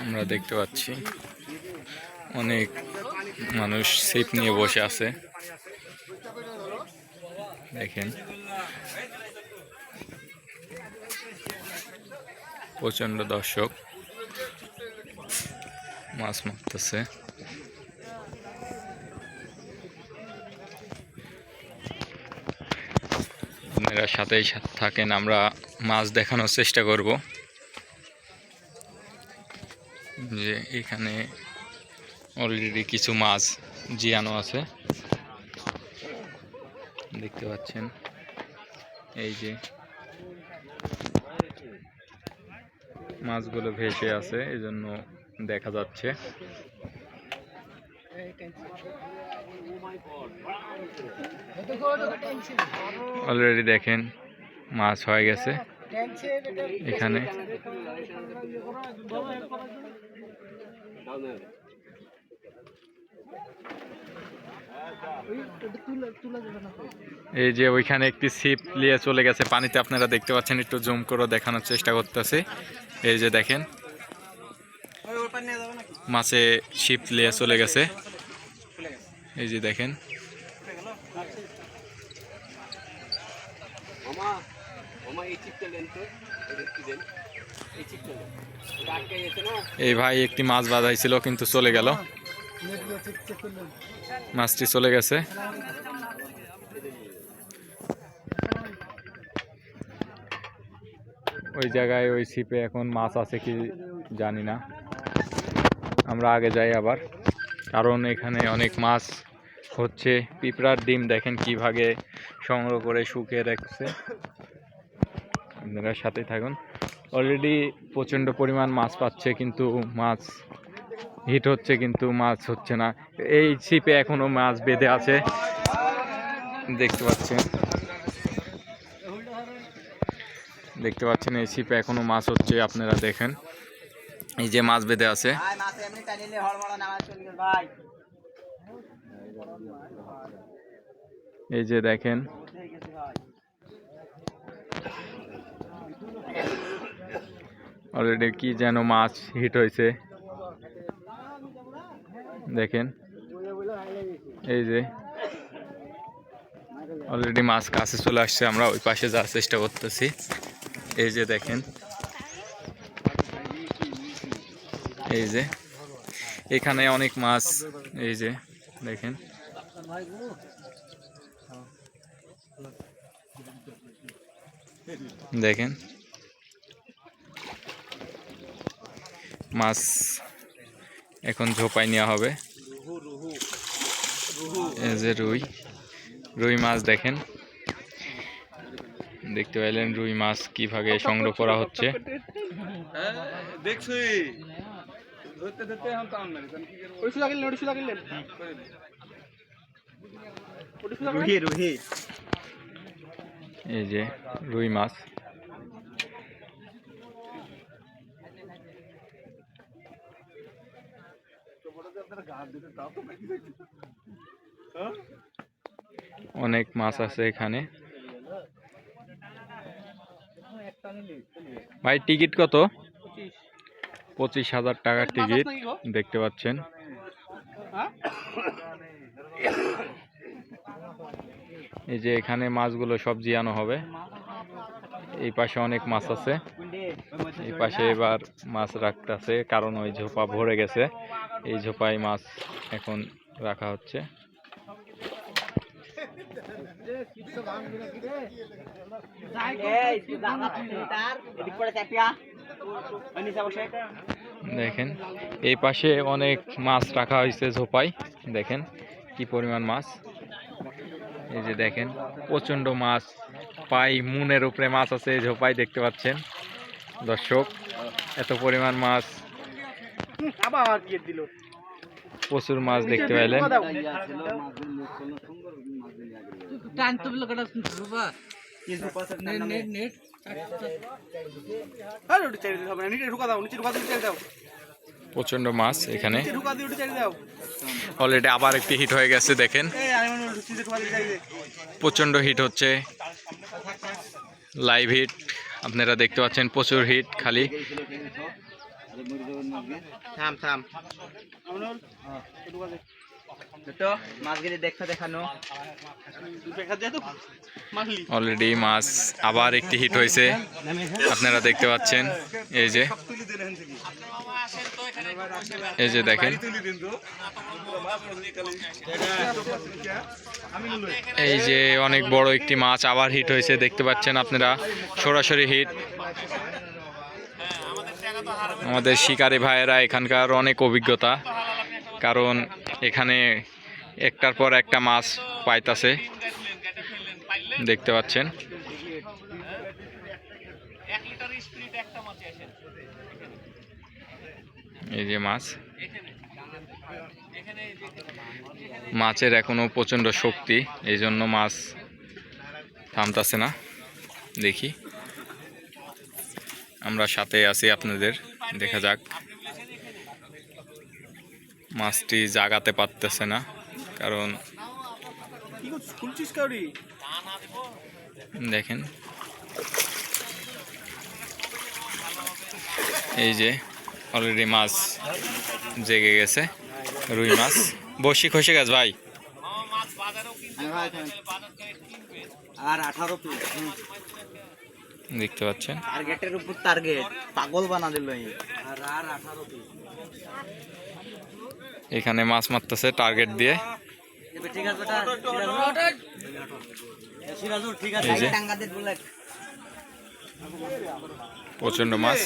আমরা দেখতে পাচ্ছি অনেক মানুষ ছিপ নিয়ে বসে আছে। দেখেন। প্রচণ্ড দর্শক। মাছ মারতেছে। আপনারা সাথেই সাথে থাকেন, আমরা মাছ দেখানোর চেষ্টা করব। যে এখানে অলরেডি কিছু মাছ জিয়ানো আছে। দেখতে পাচ্ছেন, এই যে মাছগুলো ভেসে আছে এই জন্য দেখা যাচ্ছে। অলরেডি দেখেন, মাছ হয়ে গেছে। এখানে। এই যে ওইখানে একটি ছিপ নিয়ে চলে গেছে, পানিতে আপনারা দেখতে পাচ্ছেন, একটু জুম করে দেখানোর চেষ্টা করতেছে। এই যে দেখেন মাছে ছিপ নিয়ে চলে গেছে। এই যে দেখেন। এই ভাই একটি মাছ বাঁধাইছিল কিন্তু চলে গেল। মাছটি চলে গেছে। ওই জায়গায় ওই ছিপে এখন মাছ আছে কি জানি না। আমরা আগে যাই আবার। কারণ এখানে অনেক মাছ হচ্ছে। পিঁপড়ার ডিম দেখেন কীভাবে সংগ্রহ করে শুকিয়ে রাখছে। আপনারা সাথে থাকুন। অলরেডি প্রচণ্ড পরিমাণ মাছ পাচ্ছে, কিন্তু মাছ হিট হচ্ছে, কিন্তু মাছ হচ্ছে না। এই ছিপে এখনও মাছ বেঁধে আছে। দেখতে পাচ্ছেন। দেখতে পাচ্ছেন, এই ছিপে এখনও মাছ হচ্ছে, আপনারা দেখেন। এই যে মাছ বেঁধে আছে। এই যে দেখেন। অলরেডি কি যেন মাছ হিট হয়েছে। দেখেন। এই যে। অলরেডি মাছ কাছে চলে আসছে আমরা ওই পাশে যাওয়ার চেষ্টা করতেছি। এই যে দেখেন। এই যে, এখানে অনেক মাছ, এই যে, দেখেন। দেখেন। মাছ এখন ঝোপাই নেওয়া হবে। এই যে রুই রুই মাছ দেখেন। দেখতে পাইলেন রুই মাছ কীভাবে সংগ্রহ করা হচ্ছে। দেখছি। ধরতে ধরতে এখন তো আমরা ওড়িশা লাগিলেন ওড়িশা লাগিলেন রুহি রুহি। এই যে রুই মাছ। অনেক মাছ আছে এখানে। ভাই টিকিট কত? পঁচিশ হাজার টাকার টিকিট দেখতে পাচ্ছেন এই যে এখানে মাছগুলো সব জিয়ানো হবে এই পাশে অনেক মাছ আছে এই পাশে এবার মাছ রাখতেছে কারণ ওই ঝোপা ভরে গেছে এই ঝোপায় মাছ এখন রাখা হচ্ছে দেখেন, এই পাশে অনেক মাছ রাখা হয়েছে ঝোপায় দেখেন কি পরিমাণ মাছ। এই যে দেখেন, প্রচণ্ড মাছ, পাই মুনের উপরে মাছ আছে ঝোপায় দেখতে পাচ্ছেন। দর্শক, এত পরিমাণ মাছ। প্রচুর মাছ দেখতে পাইলেন প্রচণ্ড মাছ এখানে। অলরেডি আবার একটি হিট হয়ে গেছে দেখেন। প্রচণ্ড হিট হচ্ছে। লাইভ হিট আপনারা দেখতে পাচ্ছেন প্রচুর হিট খালি। থাম থাম। অলরেডি মাছ আবার একটি হিট হয়েছে। আপনারা দেখতে পাচ্ছেন, এই যে। এই যে দেখেন। এই যে অনেক বড় একটি মাছ আবার হিট হয়েছে, দেখতে পাচ্ছেন আপনারা। সরাসরি হিট আমাদের শিকারী ভাইয়েরা এখানকার অনেক অভিজ্ঞতা। কারণ এখানে একটার পর একটা মাছ পাইতাছে। দেখতে পাচ্ছেন। এই যে মাছ। মাছের এখনও প্রচণ্ড শক্তি এই জন্য মাছ থামতাছে না। দেখি। আমরা সাথে আছি আপনাদের, দেখা যাক। মাছটি জাগাতে পারতেছে না কারণ দেখেন। এই যে অলরেডি মাছ জেগে গেছে রুই মাছ। বসি খসে গেছে ভাই। আর আঠারো দেখতে পাচ্ছেন? টার্গেটের উপর টার্গেট পাগল বানা দিল আর আর আঠারো পিস এখানে মাছ মারতেছে টার্গেট দিয়ে। প্রচণ্ড মাছ।